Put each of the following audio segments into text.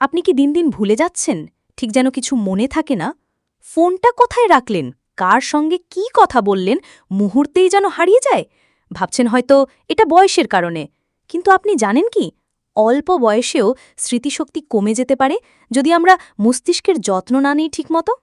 আপনি কি দিন দিন ভুলে যাচ্ছেন? ঠিক যেন কিছু মনে থাকে না। ফোনটা কোথায় রাখলেন? কার সঙ্গে কি কথা বললেন? মুহূর্তেই যেন হারিয়ে যায়। ভাবছেন হয়তো এটা বয়সের কারণে। কিন্তু আপনি জানেন কি? অল্প বয়সেও স্মৃতিশক্তি কমে যেতে পারে যদি আমরা মস্তিষ্কের যত্ন না নিই ঠিকমতো।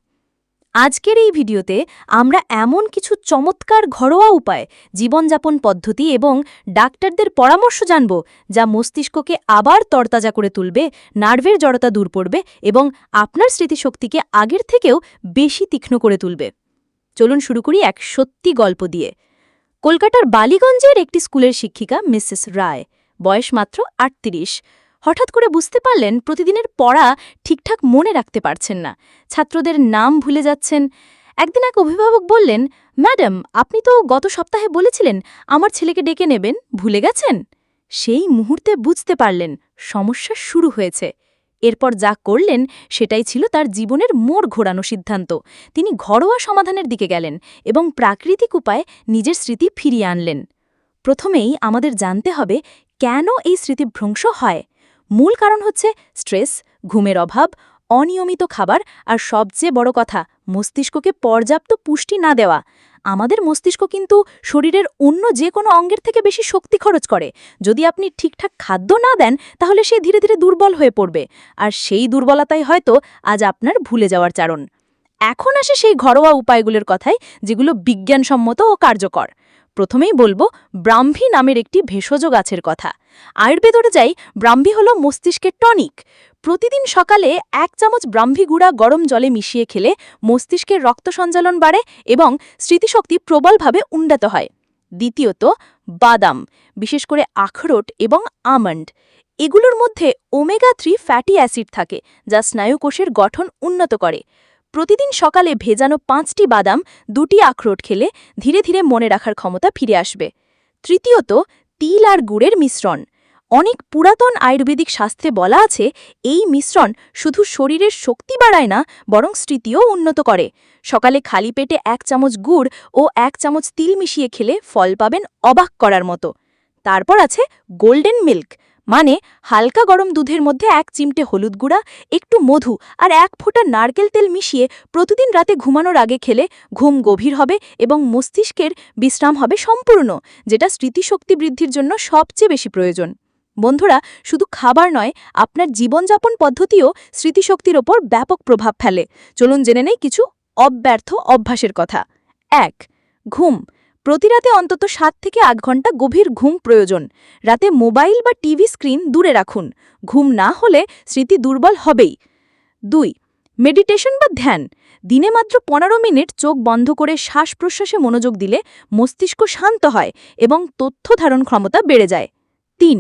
আজকের এই ভিডিওতে আমরা এমন কিছু চমৎকার ঘরোয়া উপায়, জীবনযাপন পদ্ধতি এবং ডাক্তারদের পরামর্শ জানব, যা মস্তিষ্ককে আবার তরতাজা করে তুলবে, নার্ভের জড়তা দূর করবে এবং আপনার স্মৃতিশক্তিকে আগের থেকেও বেশি তীক্ষ্ণ করে তুলবে। চলুন শুরু করি এক সত্যি গল্প দিয়ে। কলকাতার বালিগঞ্জের একটি স্কুলের শিক্ষিকা, মিসেস রায়, বয়স মাত্র আটত্রিশ। হঠাৎ করে বুঝতে পারলেন প্রতিদিনের পড়া ঠিকঠাক মনে রাখতে পারছেন না। ছাত্রদের নাম ভুলে যাচ্ছেন। একদিন এক অভিভাবক বললেন, ম্যাডাম, আপনি তো গত সপ্তাহে বলেছিলেন আমার ছেলেকে ডেকে নেবেন, ভুলে গেছেন? সেই মুহূর্তে বুঝতে পারলেন সমস্যা শুরু হয়েছে। এরপর যা করলেন সেটাই ছিল তার জীবনের মোড় ঘোরানো সিদ্ধান্ত। তিনি ঘরোয়া সমাধানের দিকে গেলেন এবং প্রাকৃতিক উপায়ে নিজের স্মৃতি ফিরিয়ে আনলেন। প্রথমেই আমাদের জানতে হবে কেন এই স্মৃতিভ্রংশ হয়। মূল কারণ হচ্ছে স্ট্রেস, ঘুমের অভাব, অনিয়মিত খাবার আর সবচেয়ে বড় কথা, মস্তিষ্ককে পর্যাপ্ত পুষ্টি না দেওয়া। আমাদের মস্তিষ্ক কিন্তু শরীরের অন্য যে কোনো অঙ্গের থেকে বেশি শক্তি খরচ করে। যদি আপনি ঠিকঠাক খাদ্য না দেন, তাহলে সে ধীরে ধীরে দুর্বল হয়ে পড়বে। আর সেই দুর্বলতাই হয়তো আজ আপনার ভুলে যাওয়ার চারণ। এখন আসে সেই ঘরোয়া উপায়গুলোর কথাই, যেগুলো বিজ্ঞানসম্মত ও কার্যকর। প্রথমেই বলব ব্রাহ্মী নামের একটি ভেষজ গাছের কথা। আয়ুর্বেদরে যাই, ব্রাহ্মী হল মস্তিষ্কের টনিক। প্রতিদিন সকালে এক চামচ ব্রাহ্মী গুঁড়া গরম জলে মিশিয়ে খেলে মস্তিষ্কের রক্ত সঞ্চালন বাড়ে এবং স্মৃতিশক্তি প্রবলভাবে উন্নত হয়। দ্বিতীয়ত, বাদাম, বিশেষ করে আখরোট এবং আমন্ড। এগুলোর মধ্যে ওমেগা থ্রি ফ্যাটি অ্যাসিড থাকে, যা স্নায়ুকোষের গঠন উন্নত করে। প্রতিদিন সকালে ভেজানো পাঁচটি বাদাম, দুটি আখরোট খেলে ধীরে ধীরে মনে রাখার ক্ষমতা ফিরে আসবে। তৃতীয়ত, তিল আর গুড়ের মিশ্রণ। অনেক পুরাতন আয়ুর্বেদিক শাস্ত্রে বলা আছে, এই মিশ্রণ শুধু শরীরের শক্তি বাড়ায় না, বরং স্মৃতিও উন্নত করে। সকালে খালি পেটে এক চামচ গুড় ও এক চামচ তিল মিশিয়ে খেলে ফল পাবেন অবাক করার মতো। তারপর আছে গোল্ডেন মিল্ক। মানে হালকা গরম দুধের মধ্যে এক চিমটে হলুদ গুঁড়া, একটু মধু আর এক ফোঁটা নারকেল তেল মিশিয়ে প্রতিদিন রাতে ঘুমানোর আগে খেলে ঘুম গভীর হবে এবং মস্তিষ্কের বিশ্রাম হবে সম্পূর্ণ, যেটা স্মৃতিশক্তি বৃদ্ধির জন্য সবচেয়ে বেশি প্রয়োজন। বন্ধুরা, শুধু খাবার নয়, আপনার জীবনযাপন পদ্ধতিও স্মৃতিশক্তির ওপর ব্যাপক প্রভাব ফেলে। চলুন জেনে নেই কিছু অব্যর্থ অভ্যাসের কথা। এক, ঘুম। প্রতিরাতে অন্তত সাত থেকে আট ঘণ্টা গভীর ঘুম প্রয়োজন। রাতে মোবাইল বা টিভি স্ক্রিন দূরে রাখুন। ঘুম না হলে স্মৃতি দুর্বল হবেই। দুই, মেডিটেশন বা ধ্যান। দিনে মাত্র পনেরো মিনিট চোখ বন্ধ করে শ্বাস প্রশ্বাসে মনোযোগ দিলে মস্তিষ্ক শান্ত হয় এবং তথ্য ধারণ ক্ষমতা বেড়ে যায়। তিন,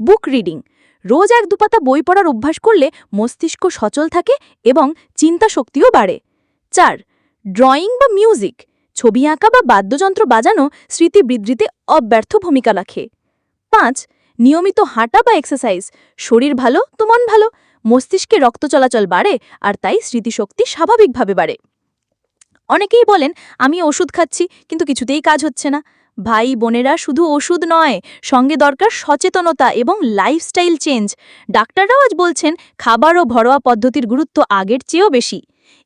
বুক রিডিং। রোজ এক দুপাতা বই পড়ার অভ্যাস করলে মস্তিষ্ক সচল থাকে এবং চিন্তা শক্তিও বাড়ে। চার, ড্রয়িং বা মিউজিক। ছবি আঁকা বা বাদ্যযন্ত্র বাজানো স্মৃতি বৃদ্ধিতে অব্যর্থ ভূমিকা রাখে। পাঁচ, নিয়মিত হাঁটা বা এক্সারসাইজ শরীর ভালো তো মন ভালো। মস্তিষ্কে রক্ত চলাচল বাড়ে আর তাই স্মৃতিশক্তি স্বাভাবিকভাবে বাড়ে। অনেকেই বলেন, আমি ওষুধ খাচ্ছি, কিন্তু কিছুতেই কাজ হচ্ছে না। ভাই বোনেরা শুধু ওষুধ নয়, সঙ্গে দরকার সচেতনতা এবং লাইফস্টাইল চেঞ্জ ডাক্তাররাও আজ বলছেন, খাবার ও ঘরোয়া পদ্ধতির গুরুত্ব আগের চেয়েও বেশি।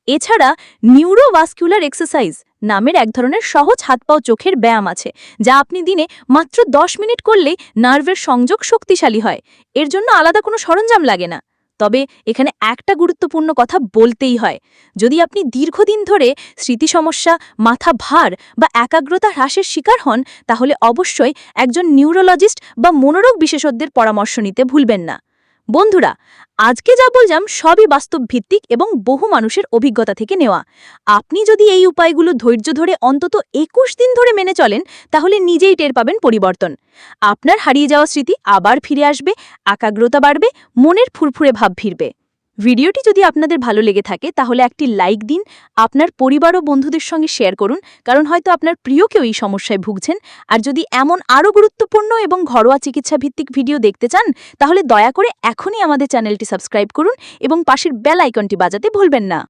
এছাড়া নিউরোভাস্কুলার এক্সারসাইজ নামের এক ধরনের সহজ হাত পাও চোখের ব্যায়াম আছে, যা আপনি দিনে মাত্র দশ মিনিট করলেই নার্ভের সংযোগ শক্তিশালী হয়। এর জন্য আলাদা কোনো সরঞ্জাম লাগে না। তবে এখানে একটা গুরুত্বপূর্ণ কথা বলতেই হয়। যদি আপনি দীর্ঘদিন ধরে স্মৃতি সমস্যা মাথা ভার বা একাগ্রতা হ্রাসের শিকার হন, তাহলে অবশ্যই একজন নিউরোলজিস্ট বা মনোরোগ বিশেষজ্ঞের পরামর্শ নিতে ভুলবেন না। বন্ধুরা, আজকে যা বললাম সবই বাস্তব ভিত্তিক এবং বহু মানুষের অভিজ্ঞতা থেকে নেওয়া। আপনি যদি এই উপায়গুলো ধৈর্য ধরে অন্তত একুশ দিন ধরে মেনে চলেন, তাহলে নিজেই টের পাবেন পরিবর্তন। আপনার হারিয়ে যাওয়া স্মৃতি আবার ফিরে আসবে, একাগ্রতা বাড়বে, মনের ফুরফুরে ভাব ফিরবে। ভিডিওটি যদি আপনাদের ভালো লেগে থাকে, তাহলে একটি লাইক দিন, আপনার পরিবার ও বন্ধুদের সঙ্গে শেয়ার করুন, কারণ হয়তো আপনার প্রিয় কেউ এই সমস্যায় ভুগছেন। আর যদি এমন আরও গুরুত্বপূর্ণ এবং ঘরোয়া চিকিৎসা ভিত্তিক ভিডিও দেখতে চান, তাহলে দয়া করে এখনই আমাদের চ্যানেলটি সাবস্ক্রাইব করুন এবং পাশের বেল আইকনটি বাজাতে ভুলবেন না।